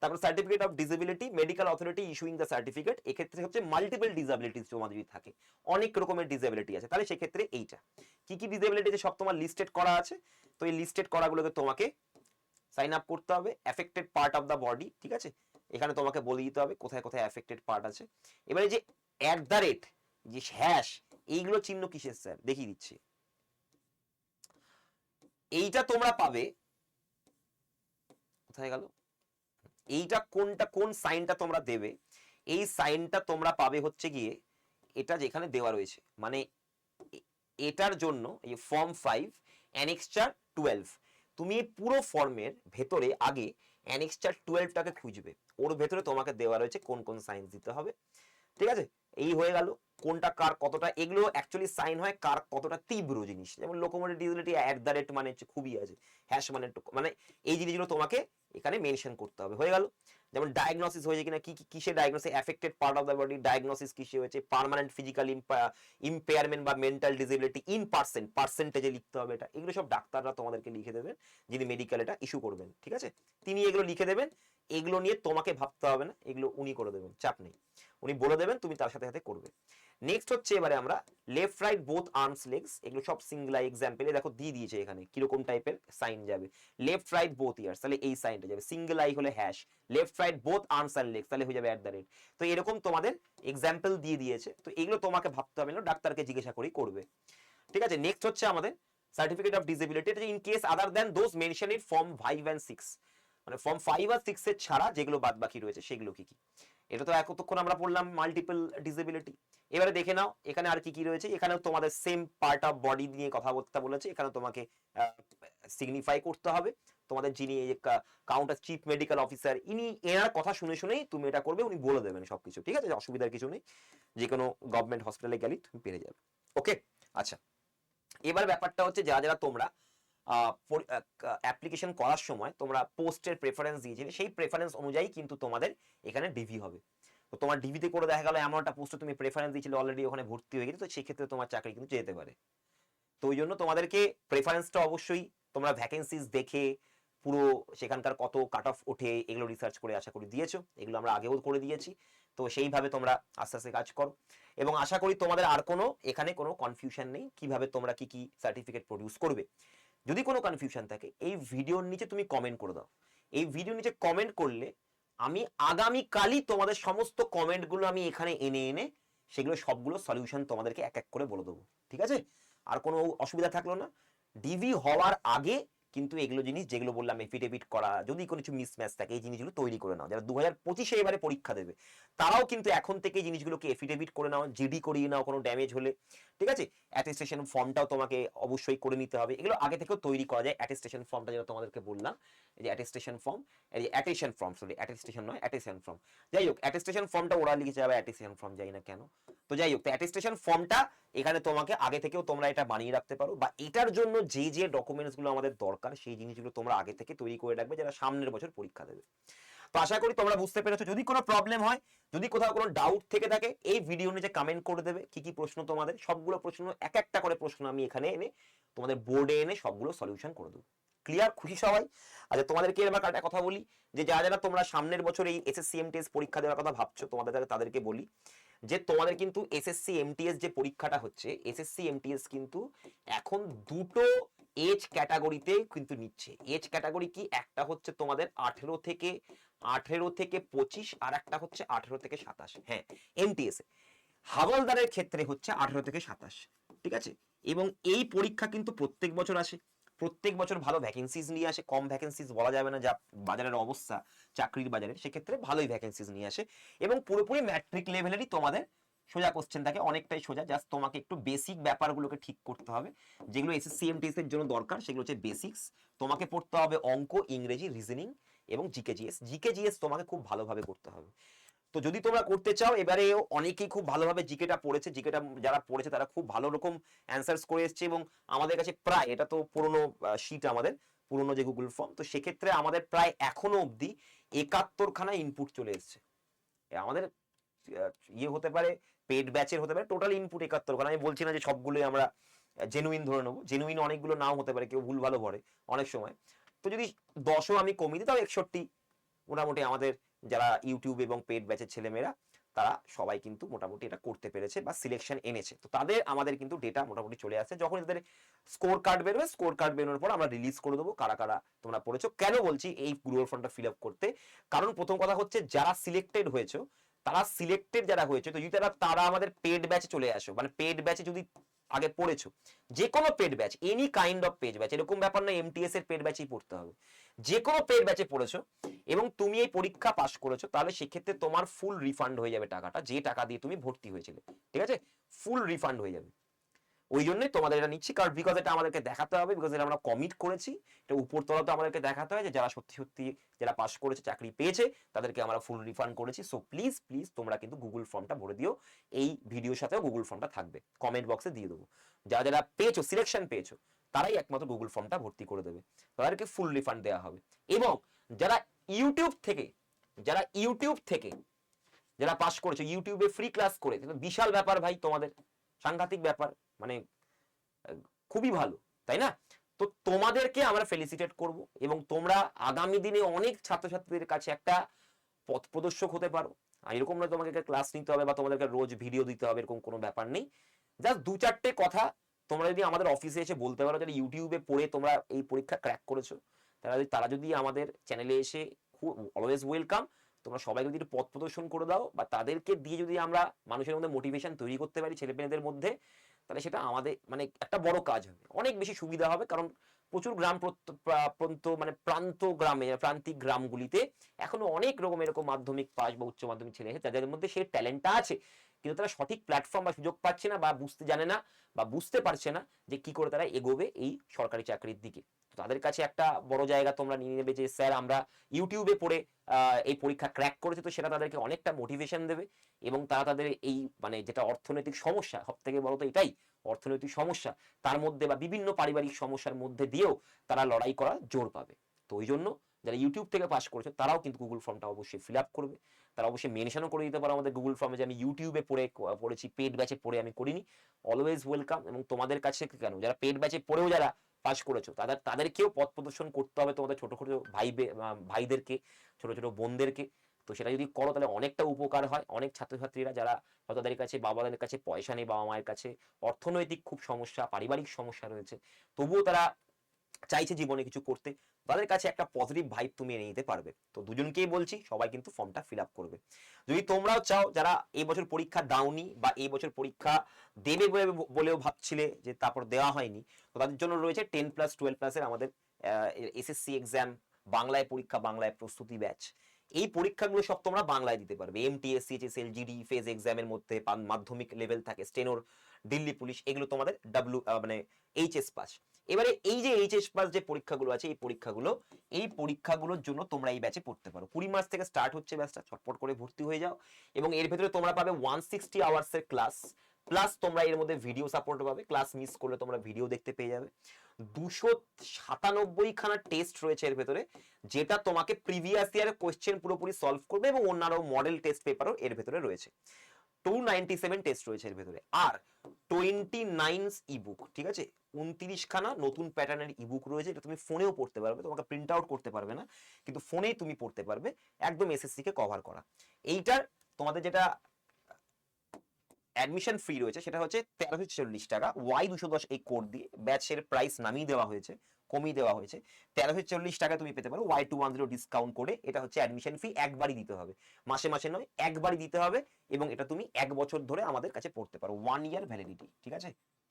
তারপর certificate of disability medical authority issuing the certificate এক্ষেত্রে হচ্ছে মাল্টিপল ডিসেবিলিটিস তোমার যদি থাকে, অনেক রকমের ডিসেবিলিটি আছে। তাহলে সেক্ষেত্রে এইটা। কি কি ডিসেবিলিটি আছে সব তোমার লিস্টেড করা আছে? তো এই লিস্টেড করাগুলোকে তোমাকে সাইন আপ করতে হবে। Affected part of the body ঠিক আছে? এখানে তোমাকে বলে দিতে হবে কোথায় কোথায় অ্যাফেক্টেড পার্ট আছে। এবারে যে অ্যাট দ্য রেট যে হ্যাশ এইগুলো চিহ্ন কিসের স্যার দেখিয়ে দিচ্ছি। এইটা তোমরা পাবে। কোথায় গেল? এইটা কোনটা, কোন সাইনটা তোমরা দেবে? এই সাইনটা তোমরা পাবে হচ্ছে গিয়ে, এটা যেখানে দেওয়া রয়েছে। মানে এটার জন্য ফর্ম ফাইভ অ্যানেক্সচার টুয়েলভ তুমি এই পুরো ফর্মের ভেতরে আগে অ্যানেক্সচার টুয়েলভটাকে খুঁজবে। ওর ভেতরে তোমাকে দেওয়া রয়েছে কোন কোন সাইন দিতে হবে। ঠিক আছে? এই হয়ে গেল, কোনটা কার কতটা, এগুলো অ্যাকচুয়ালি সাইন হয় কার কতটা তীব্র জিনিস। যেমন locomotive disability at the rate মানে হচ্ছে খুবই আছে হ্যাশ মানে মানে এই জিনিসগুলো তোমাকে এখানে মেনশন করতে হবে, হয়ে গেল। যেমন ডায়াগনোসিস হয়েছে কিনা, কি- কিসে diagnosis affected part of the body diagnosis কিসে হয়েছে পার্মানেন্ট ফিজিক্যাল ইম্পেয়ারমেন্ট বা মেন্টাল ডিসেবিলিটি ইন পার্সেন্ট পার্সেন্টেজে লিখতে হবে এটা। এগুলো সব ডাক্তাররা তোমাদেরকে লিখে দেবেন, যিনি মেডিকেল এটা ইস্যু করবেন, ঠিক আছে? তিনি এগুলো লিখে দেবেন, এগুলো নিয়ে তোমাকে ভাবতে হবে না, এগুলো উনি করে দেবেন, চাপ নেই। উনি বলে দেবেন, তুমি তার সাথে সাথে করবে। নেক্সট হচ্ছে এবারে আমরা left right both arms legs এগুলো সব সিঙ্গল এক্সাম্পলে দেখো দিয়ে দিয়েছে এখানে, কীরকম টাইপের সাইন যাবে। লেফট রাইট বোথ ইয়ার্স তাহলে এই সাইনটা যাবে। সিঙ্গেল আই হলে hash left right both arms and legs তাহলে হয়ে যাবে অ্যাট দ্য রেট তো এরকম তোমাদের এক্সাম্পল দিয়ে দিয়েছে। তো এগুলো তোমাকে ভাবতে হবে না, ডাক্তারকে জিজ্ঞাসা করেই করবে। ঠিক আছে নেক্সট হচ্ছে আমাদের সার্টিফিকেট অফ ডিসেবিলিটি এটা in case other than those mention in form five and six মানে ফর্ম ফাইভ আর সিক্স এর ছাড়া যেগুলো বাদ বাকি রয়েছে, সেগুলো কি কি? এটা তো এতক্ষণ আমরা পড়লাম মাল্টিপল ডিসেবিলিটি এবারে দেখে নাও, এখানে আর কি কি রয়েছে? এখানে তোমাদের সেম পার্ট অফ বডি নিয়ে কথা বলতে বলেছে। এখানে তোমাকে সিগনিফাই করতে হবে। তোমাদের যিনি কাউন্টার চিফ মেডিকেল অফিসার ইনি এনার কথা শুনে শুনেই তুমি এটা করবে, উনি বলে দেবেন সবকিছু, ঠিক আছে? অসুবিধার কিছু নেই। যে কোনো গভর্নমেন্ট হসপিটালে গেলেই তুমি পেরে যাবে। ওকে আচ্ছা। এবার ব্যাপারটা হচ্ছে, যারা যারা তোমরা অ্যাপ্লিকেশন করার সময় তোমরা পোস্টের প্রেফারেন্স দিয়েছিলে সেই প্রেফারেন্স অনুযায়ী কিন্তু তোমাদের এখানে ডিভি হবে। তো তোমার ডিভিতে করে দেখা গেল এমন একটা পোস্টে তুমি প্রেফারেন্স দিয়েছিলে অলরেডি ওখানে ভর্তি হয়ে গেছে তো সেই ক্ষেত্রে তোমার চাকরি কিন্তু যেতে পারে। তো ওই জন্য তোমাদেরকে প্রেফারেন্সটা অবশ্যই তোমরা ভ্যাকেন্সিস দেখে পুরো সেখানকার কত কাট অফ ওঠে, এগুলো রিসার্চ করে আশা করি দিয়েছ, এগুলো আমরা আগেও করে দিয়েছি। তো সেইভাবে তোমরা আস্তে আস্তে কাজ করো। এবং আশা করি তোমাদের আর কোনো, এখানে কোনো কনফিউশন নেই, কীভাবে তোমরা কি কি সার্টিফিকেট প্রডিউস করবে। যদি কোনো কনফিউশন থাকে, এই ভিডিওর নিচে তুমি কমেন্ট করে দাও। এই ভিডিওর নিচে কমেন্ট করলে আমি আগামীকালই তোমাদের সমস্ত কমেন্টগুলো আমি এখানে এনে এনে সেগুলো সবগুলো সলিউশন তোমাদেরকে এক এক করে বলে দেবো। ঠিক আছে? আর কোনো অসুবিধা থাকল না। ডিভি হওয়ার আগে কিন্তু এগুলো জিনিস যেগুলো বললাম এফিডেভিট করা, যদি কোনো কিছু মিসম্যাচ থাকে, এই জিনিসগুলো তৈরি করে নাও। যারা দু হাজার পঁচিশে এবারে পরীক্ষা দেবে, তারাও কিন্তু এখন থেকে জিনিসগুলোকে এফিডেভিট করে নাও জিডি করিয়ে নাও কোনো ড্যামেজ হলে। ঠিক আছে? অ্যাটেস্টেশন ফর্মটাও তোমাকে অবশ্যই করে নিতে হবে। এগুলো আগে থেকেও তৈরি করা যায়। অ্যাটেস্টেশন ফর্মটা যেটা তোমাদেরকে বললাম, এই যে অ্যাটেস্টেশন ফর্ম এই যে অ্যাটেশন ফর্ম সরি অ্যাটেস্টেশন নয় অ্যাটেশন ফর্ম যাই হোক অ্যাটেস্টেশন ফর্মটা ওরা লিখেছে যাবে অ্যাটেস্টেশন ফর্ম যাই না কেন। তো যাই হোক, তো অ্যাটেস্টেশন ফর্মটা এখানে তোমাকে আগে থেকেও তোমরা এটা বানিয়ে রাখতে পারো, বা এটার জন্য যে যে ডকুমেন্টসগুলো আমাদের দরকার সেই জিনিসগুলো তোমরা আগে থেকে তৈরি করে রাখবে যারা সামনের বছর পরীক্ষা দেবে। তো আশা করি তোমরা বুঝতে পেরেছ, যদি কোনো প্রবলেম হয়, যদি কোথাও কোনো ডাউট থেকে থাকে, এই ভিডিও নিচে কমেন্ট করে দেবে, কি কি প্রশ্ন তোমাদের, সবগুলো প্রশ্ন, এক একটা করে প্রশ্ন আমি এখানে এনে তোমাদের বোর্ডে এনে সবগুলো সলিউশন করে দেবো। ক্লিয়ার খুশি সবাই? আচ্ছা তোমাদেরকে এবার একটা কথা বলি, যে যারা যারা তোমরা সামনের বছর এই এসএসসি এমটিএস পরীক্ষা দেওয়ার কথা ভাবছ, তোমাদের তাদেরকে বলি, যে তোমাদের কিন্তু এসএসসি এমটিএস যে পরীক্ষাটা হচ্ছে এসএসসি এমটিএস কিন্তু এখন দুটো এজ ক্যাটাগরিতে কিন্তু নিচ্ছে। এজ ক্যাটাগরি কি? একটা হচ্ছে তোমাদের আঠেরো থেকে আঠেরো থেকে পঁচিশ আর একটা হচ্ছে আঠেরো থেকে সাতাশ। হ্যাঁ এমটিএস হাওলদারের ক্ষেত্রে হচ্ছে আঠেরো থেকে সাতাশ। ঠিক আছে? এবং এই পরীক্ষা কিন্তু প্রত্যেক বছর আসে। প্রত্যেক বছর ভালো ভ্যাকেন্সিজ নিয়ে আসে। কম ভ্যাকেন্সিজ বলা যাবে না, যা বাজারের অবস্থা, চাকরির বাজারে। সেক্ষেত্রে ভালোই ভ্যাকেন্সিজ নিয়ে আসে। এবং পুরোপুরি ম্যাট্রিক লেভেলেরই তোমাদের সোজা কোশ্চেন থাকে অনেকটাই সোজা জাস্ট তোমাকে একটু বেসিক ব্যাপারগুলোকে ঠিক করতে হবে। যেগুলো এসএসসি এমটিএস এর জন্য দরকার, সেগুলো হচ্ছে বেসিক্স তোমাকে পড়তে হবে অঙ্ক, ইংরেজি রিজনিং এবং জিকে জিএস জিকে জিএস তোমাকে খুব ভালোভাবে করতে হবে। তো যদি তোমরা করতে চাও, এবারে অনেকেই খুব ভালোভাবে জিকেটা পড়েছে। জিকেটা যারা পড়েছে, তারা খুব ভালো রকম অ্যান্সার্স করে এসছে এবং আমাদের কাছে প্রায়, এটা তো পুরনো শিট আমাদের, পুরনো যে গুগল ফর্ম তো সেক্ষেত্রে আমাদের প্রায় এখনও অবধি একাত্তরখানা ইনপুট চলে এসছে। আমাদের ইয়ে হতে পারে পেড ব্যাচের হতে পারে টোটাল ইনপুট একাত্তর একাত্তরখানা আমি বলছি না যে সবগুলোই আমরা জেনুইন ধরে নেব। জেনুইন অনেকগুলো নাও হতে পারে, কেউ ভুল ভালো ভরে অনেক সময়। তো যদি দশও আমি কমিয়ে দিই তাও একষট্টি। মোটামুটি আমাদের যারা ইউটিউব এবং পেড ব্যাচের ছেলেমেয়েরা, তারা সবাই কিন্তু মোটামুটি এটা করতে পেরেছে বা সিলেকশন এনেছে। তো তাদের, আমাদের কিন্তু ডেটা মোটামুটি চলে আসছে। যখন তাদের স্কোর কার্ড বেরোবে স্কোর কার্ড বেরোনোর পর আমরা রিলিজ করে দেবো, কারা কারা তোমরা পড়েছো। কেন বলছি, এই গুগল ফর্মটা ফিল আপ করতে? কারণ প্রথম কথা হচ্ছে, যারা সিলেক্টেড হয়েছো তারা সিলেক্টেড যারা হয়েছে, তো যদি তারা তারা আমাদের পেড ব্যাচে চলে আসো। মানে পেড ব্যাচে যদি আগে পড়েছো যে কোনো paid batch any kind of paid batch এরকম ব্যাপার না এমটিএস এর পেড ব্যাচেই পড়তে হবে। যে কোনো পেড ব্যাচে পড়েছো, এবং তুমি এই পরীক্ষা পাস করেছ, তাহলে সেক্ষেত্রে তোমার ফুল রিফান্ড হয়ে যাবে টাকাটা, যে টাকা দিয়ে তুমি ভর্তি হয়েছিলে। ঠিক আছে? ফুল রিফান্ড হয়ে যাবে। ওই জন্যই তোমাদের এটা নিচ্ছি। কারণ বিকজ এটা আমাদেরকে দেখাতে হবে বিকজ এটা আমরা কমিট করেছি, এটা উপরতলা তো আমাদেরকে দেখাতে হয় যে যারা সত্যি সত্যি যারা পাস করেছে, চাকরি পেয়েছে, তাদেরকে আমরা ফুল রিফান্ড করেছি। সো প্লিজ প্লিজ তোমরা কিন্তু গুগল ফর্মটা ভরে দিও। এই ভিডিওর সাথেও গুগল ফর্মটা থাকবে। কমেন্ট বক্সে দিয়ে দেবো। যারা যারা পেয়েছ সিলেকশন পেয়েছ, তারাই একমাত্র গুগল ফর্মটা ভর্তি করে দেবে। তাদেরকে ফুল রিফান্ড দেওয়া হবে। এবং যারা ইউটিউব থেকে, যারা ইউটিউব থেকে, যারা পাস করেছে ইউটিউবে ফ্রি ক্লাস করে বিশাল ব্যাপার ভাই তোমাদের, সাংঘাতিক ব্যাপার। মানে খুবই ভালো, তাই না? তো তোমাদেরকে আমরা ফেলিসিটেট করব এবং তোমরা আগামী দিনে অনেক ছাত্রছাত্রীদের কাছে একটা পথ প্রদর্শক হতে পারো। এরকম না তোমাকে ক্লাস নিতে হবে বা তোমাদেরকে রোজ ভিডিও দিতে হবে, এরকম কোনো ব্যাপার নেই। জাস্ট দু চারটে কথা তোমরা যদি আমাদের অফিসে এসে বলতে পারো যে ইউটিউবে পড়ে তোমরা এই পরীক্ষা ক্র্যাক করেছ, তারা যদি তারা যদি আমাদের চ্যানেলে এসে খুব অলওয়েজ ওয়েলকাম তোমরা সবাই যদি পথ প্রদর্শন করে দাও বা তাদেরকে দিয়ে যদি আমরা মানুষের মধ্যে মোটিভেশন তৈরি করতে পারি ছেলেমেয়েদের মধ্যে তাহলে সেটা আমাদের মানে একটা বড় কাজ হবে। অনেক বেশি সুবিধা হবে কারণ প্রচুর গ্রাম প্রান্ত মানে প্রান্ত গ্রামে, প্রান্তিক গ্রামগুলিতে এখনও অনেক রকম এরকম মাধ্যমিক পাশ বা উচ্চ মাধ্যমিক ছেলে আছে যাদের মধ্যে সেই ট্যালেন্টটা আছে। কিন্তু তারা সঠিক প্ল্যাটফর্ম বা সুযোগ পাচ্ছে না বা বুঝতে জানে না বা বুঝতে পারছে না যে কি করে তারা এগোবে এই সরকারি চাকরির দিকে। তাদের কাছে একটা বড় জায়গা তোমরা নিয়ে নেবে যে, স্যার, আমরা ইউটিউবে পড়ে এই পরীক্ষা ক্র্যাক করেছে, তো সেটা তাদেরকে অনেকটা মোটিভেশন দেবে এবং তারা তাদের এই মানে যেটা অর্থনৈতিক সমস্যা সব থেকে বড় তো এটাই, অর্থনৈতিক সমস্যা, তার মধ্যে বা বিভিন্ন পারিবারিক সমস্যার মধ্যে দিয়েও তারা লড়াই করা জোর পাবে। তো ওই জন্য যারা ইউটিউব থেকে পাস করেছে, তারাও কিন্তু গুগল ফর্মটা অবশ্যই ফিল আপ করবে। তারা অবশ্যই মেনশনও করে দিতে পারো আমাদের গুগল ফর্মে যে আমি ইউটিউবে পড়ে, পড়েছি পেড ব্যাচে পড়ে আমি করিনি। অলওয়েজ ওয়েলকাম এবং তোমাদের কাছে কেন? যারা পেড ব্যাচে পড়েও যারা পাস করেছ, তাদের, তাদেরকেও পথ প্রদর্শন করতে হবে তোমাদের ছোটো, ছোট ভাই ভাইদেরকে, ছোটো ছোটো বোনদেরকে। তো সেটা যদি করো, তাহলে অনেকটা উপকার হয়। অনেক ছাত্রছাত্রীরা যারা হয়তো তাদের কাছে, বাবাদের কাছে পয়সা নেই, বাবা মায়ের কাছে, অর্থনৈতিক খুব সমস্যা, পারিবারিক সমস্যা রয়েছে, তবুও তারা চাইছে জীবনে কিছু করতে, তাদের কাছে একটা পজিটিভ ভাইব তুমি এনে নিতে পারবে। তো দুজনকেই বলছি, সবাই কিন্তু ফর্মটা ফিল করবে। যদি তোমরাও চাও, যারা এই বছর পরীক্ষা দাওনি বা এই বছর পরীক্ষা দেবে বলে- বলেও ভাবছিলে যে তারপর দেওয়া হয়নি, তো তাদের জন্য রয়েছে টেন প্লাস টুয়েলভ প্লাসের আমাদের এসএসসি এক্সাম বাংলায় পরীক্ষা, বাংলায় প্রস্তুতি ব্যাচ এই পরীক্ষাগুলো সব তোমরা বাংলায় দিতে পারবে। এমটিএস সিএচএসএল জিডি ফেজ এক্সামের মধ্যে মাধ্যমিক লেভেল থাকে স্টেনোর দিল্লি পুলিশ এগুলো তোমাদের ডাব্লিউ মানে এইচএস পাস এবারে এই যে এইচএস পাস যে পরীক্ষাগুলো আছে, এই পরীক্ষাগুলো, এই পরীক্ষাগুলোর জন্য তোমরা এই ব্যাচে পড়তে পারো। কুড়ি মাস থেকে স্টার্ট হচ্ছে ব্যাচটা ছটপট করে ভর্তি হয়ে যাও। এবং এর ভেতরে তোমরা পাবে ওয়ান সিক্সটি আওয়ার্সের ক্লাস প্লাস তোমরা এর মধ্যে ভিডিও সাপোর্ট পাবে। ক্লাস মিস করলে তোমরা ভিডিও দেখতে পেয়ে যাবে। দুশো সাতানব্বই খানা টেস্ট রয়েছে এর ভেতরে, যেটা তোমাকে প্রিভিয়াস ইয়ার কোয়েশ্চেন পুরোপুরি সলভ করবে এবং অন্যান্য মডেল টেস্ট পেপারও এর ভেতরে রয়েছে। টু নাইনটি সেভেন টেস্ট রয়েছে এর ভেতরে। আর টোয়েন্টি নাইনস ইবুক ঠিক আছে? নতুন প্যাটার্নের ইবুক রয়েছে, এটা তুমি ফোনেও পড়তে পারবে, তোমাকে প্রিন্ট আউট করতে পারবে না, কিন্তু ফোনেই তুমি পড়তে পারবে, একদম কভার করা। এইটার তোমাদের যেটা অ্যাডমিশন ফ্রি রয়েছে, সেটা হচ্ছে তেরোশো টাকা। ওয়াই দুশো দশ এই কোড দিয়ে ব্যাচের প্রাইস নামিয়ে দেওয়া হয়েছে। কমিয়ে দেওয়া হয়েছে। তেরোশো চল্লিশ টাকা তুমি পেতে পারো Y two one zero discount করে। এটা হচ্ছে অ্যাডমিশন ফি একবারই দিতে হবে। মাসে মাসে নয়, একবারই দিতে হবে এবং এটা তুমি এক বছর ধরে আমাদের কাছে পড়তে পারো। ওয়ান ইয়ার ভ্যালিডিটি ঠিক আছে?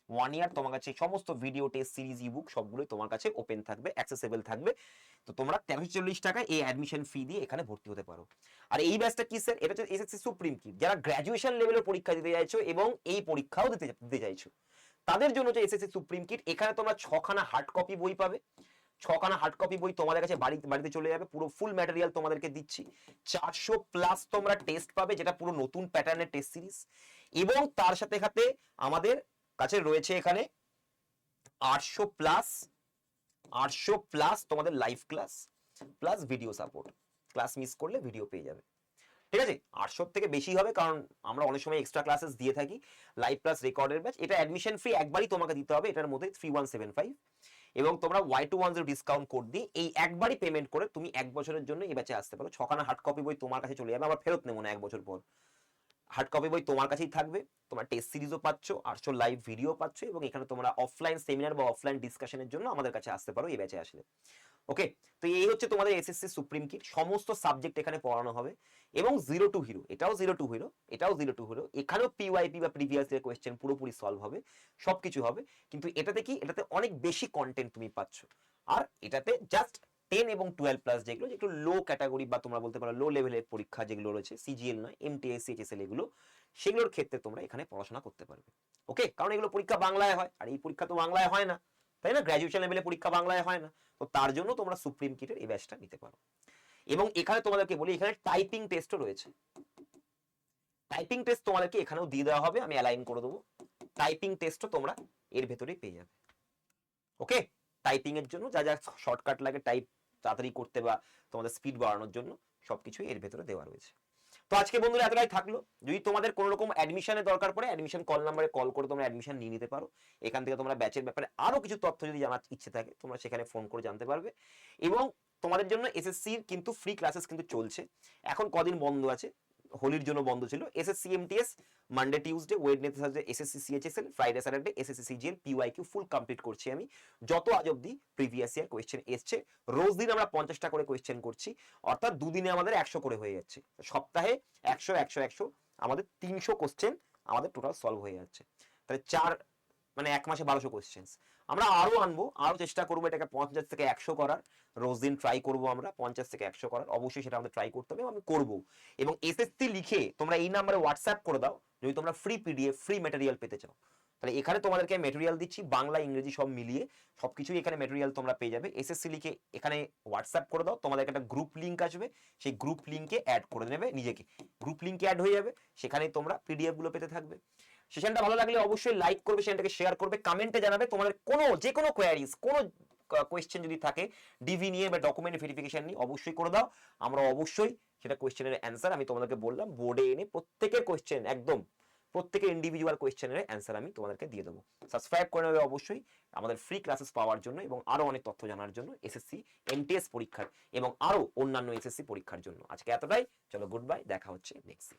ওয়ান ইয়ার তোমার কাছে সমস্ত ভিডিও টেস্ট সিরিজ ইবুক সবগুলোই তোমার কাছে ওপেন থাকবে অ্যাক্সেসেবল থাকবে। তো তোমরা তেরোশো চল্লিশ টাকায় এই অ্যাডমিশন ফি দিয়ে এখানে ভর্তি হতে পারো। আর এই ব্যাচটা কি স্যার এটা হচ্ছে এসএসসি সুপ্রিম কি যারা গ্র্যাজুয়েশন লেভেলের পরীক্ষা দিতে চাইছো এবং এই পরীক্ষাও দিতে দিতে চাইছো তাদের জন্য যে এসএসসি সুপ্রিম কিট এখানে তোমরা ছখানা হার্ড কপি বই পাবে। ছখানা হার্ড কপি বই তোমাদের কাছে বাড়ি, বাড়িতে চলে যাবে। পুরো ফুল ম্যাটেরিয়াল তোমাদেরকে দিচ্ছি। চারশো প্লাস তোমরা টেস্ট পাবে, যেটা পুরো নতুন প্যাটার্নের টেস্ট সিরিজ এবং তার সাথে সাথে আমাদের কাছে রয়েছে এখানে আটশো প্লাস আটশো প্লাস তোমাদের live class plus video support class miss করলে ভিডিও পেয়ে যাবে। ঠিক আছে? আটশোর থেকে বেশি হবে কারণ আমরা অনেক সময় এক্সট্রা ক্লাসেস দিয়ে থাকি লাইভ প্লাস রেকর্ডের ব্যাচ এটা অ্যাডমিশন ফি একবারই তোমাকে দিতে হবে, এটার মধ্যে থ্রি ওয়ান সেভেন ফাইভ এবং তোমরা Y two one zero discount code দিয়ে এই একবারই পেমেন্ট করে তুমি এক বছরের জন্য এই ব্যাচে আসতে পারো। ছখানা হার্ড কপি বই তোমার কাছে চলে যাবে, আবার ফেরত নেব না এক বছর পর। হার্ড কপি বই তোমার কাছেই থাকবে, তোমার টেস্ট সিরিজও পাচ্ছ আটশো লাইভ ভিডিও পাচ্ছ এবং এখানে তোমরা অফলাইন সেমিনার বা অফলাইন ডিসকাশনের জন্য আমাদের কাছে আসতে পারো এই ব্যাচে আসলে। ওকে তো এই হচ্ছে তোমাদের এসএসসি সুপ্রিম কিট সমস্ত সাবজেক্ট এখানে পড়ানো হবে। এবং জিরো টু হিরো এটাও জিরো টু হিরো এটাও জিরো টু হিরো এখানেও পিওয়াইপি বা প্রিভিয়াস ইয়ার কোয়েশ্চেন পুরোপুরি সলভ হবে, সবকিছু হবে। কিন্তু এটাতে কি? এটাতে অনেক বেশি কন্টেন্ট তুমি পাচ্ছ। আর এটাতে জাস্ট টেন এবং টুয়েলভ প্লাস যেগুলো একটু লো ক্যাটাগরি বা তোমরা বলতে পারো লো লেভেলের পরীক্ষা যেগুলো রয়েছে সিজিএল নয় এমটিএস সিএচএসএল এগুলো, সেগুলোর ক্ষেত্রে তোমরা এখানে পড়াশোনা করতে পারবে। ওকে কারণ এগুলো পরীক্ষা বাংলায় হয়। আর এই পরীক্ষা তো বাংলায় হয় না। তাই না? গ্র্যাজুয়েশন লেভেলে পরীক্ষা বাংলায় হয় না। তো তার জন্য তোমরা সুপ্রিম কিটের এই ব্যাচটা নিতে পারো। এবং এখানে তোমাদেরকে বলি, এখানে টাইপিং টেস্টও রয়েছে। টাইপিং টেস্ট তোমাদেরকে এখানেও দিয়ে দেওয়া হবে, আমি অ্যালাইন করে দেবো। টাইপিং টেস্টও তোমরা এর ভেতরেই পেয়ে যাবে। ওকে টাইপিং এর জন্য যা যা শর্টকাট লাগে টাইপ তাড়াতাড়ি করতে বা তোমাদের স্পিড বাড়ানোর জন্য সবকিছু এর ভেতরে দেওয়া রয়েছে। তো আজকে বন্ধুরা এতটাই থাকল। যদি তোমাদের কোনো রকম অ্যাডমিশনের দরকার পড়ে অ্যাডমিশন কল নাম্বারে কল করে তোমরা অ্যাডমিশন নিয়ে নিতে পারো। এখান থেকে তোমরা ব্যাচের ব্যাপারে আরও কিছু তথ্য যদি জানার ইচ্ছে থাকে, তোমরা সেখানে ফোন করে জানতে পারবে। এবং তোমাদের জন্য এসএসসির কিন্তু ফ্রি ক্লাসেস কিন্তু চলছে। এখন কদিন বন্ধ আছে? হোলির জন্য বন্ধ ছিল। S SSC MTS Monday Tuesday Wednesday Thursday SSC CHSL Friday Saturday SSC CGL PYQ full complete করছি আমি। যত আজ অব্দি প্রিভিয়াস ইয়ার কোয়েশ্চেন এসছে, রোজ দিন আমরা পঞ্চাশটা করে কোয়েশ্চেন করছি, অর্থাৎ দুদিনে আমাদের একশো করে হয়ে যাচ্ছে। সপ্তাহে একশো একশো একশো, আমাদের তিনশো কোশ্চেন আমাদের টোটাল সলভ হয়ে যাচ্ছে। তাহলে চার মানে এক মাসে বারোশো কোয়েশ্চেন্স আমরা আরও আনব, আরও চেষ্টা করব এটাকে পঞ্চাশ থেকে একশো করার। রোজ দিন ট্রাই করব আমরা পঞ্চাশ থেকে একশো করার। অবশ্যই সেটা আমাদের ট্রাই করতে হবে আমি করব। এবং এসএসসি লিখে তোমরা এই নাম্বারে হোয়াটসঅ্যাপ করে দাও, যদি তোমরা ফ্রি পিডিএফ ফ্রি ম্যাটেরিয়াল পেতে চাও। তাহলে এখানে তোমাদেরকে ম্যাটেরিয়াল দিচ্ছি, বাংলা, ইংরেজি সব মিলিয়ে সবকিছুই এখানে ম্যাটেরিয়াল তোমরা পেয়ে যাবে। এসএসসি লিখে এখানে হোয়াটসঅ্যাপ করে দাও তোমাদের একটা গ্রুপ লিঙ্ক আসবে। সেই গ্রুপ লিঙ্কে অ্যাড করে নেবে নিজেকে। গ্রুপ লিঙ্কে অ্যাড হয়ে যাবে, সেখানে তোমরা পিডিএফগুলো পেতে থাকবে। সেশনটা ভালো লাগলে অবশ্যই লাইক করবে, সেশনটাকে শেয়ার করবে কমেন্টে জানাবে। তোমাদের কোনো যে কোনো কোয়ারিজ কোনো কোয়েশ্চেন যদি থাকে ডিভি নিয়ে বা ডকুমেন্ট ভেরিফিকেশন নিয়ে অবশ্যই করে দাও। আমরা অবশ্যই সেটা কোয়েশ্চেনের অ্যান্সার আমি তোমাদেরকে বললাম বোর্ডে এনে প্রত্যেকের কোয়েশ্চেন একদম প্রত্যেকের ইন্ডিভিজুয়াল কোয়েশ্চেনের অ্যান্সার আমি তোমাদেরকে দিয়ে দেবো। সাবস্ক্রাইব করে নেবে অবশ্যই আমাদের ফ্রি ক্লাসেস পাওয়ার জন্য এবং আরও অনেক তথ্য জানার জন্য এসএসসি এমটিএস পরীক্ষার এবং আরও অন্যান্য এসএসসি পরীক্ষার জন্য। আজকে এতটাই, চলো গুড বাই দেখা হচ্ছে নেক্সট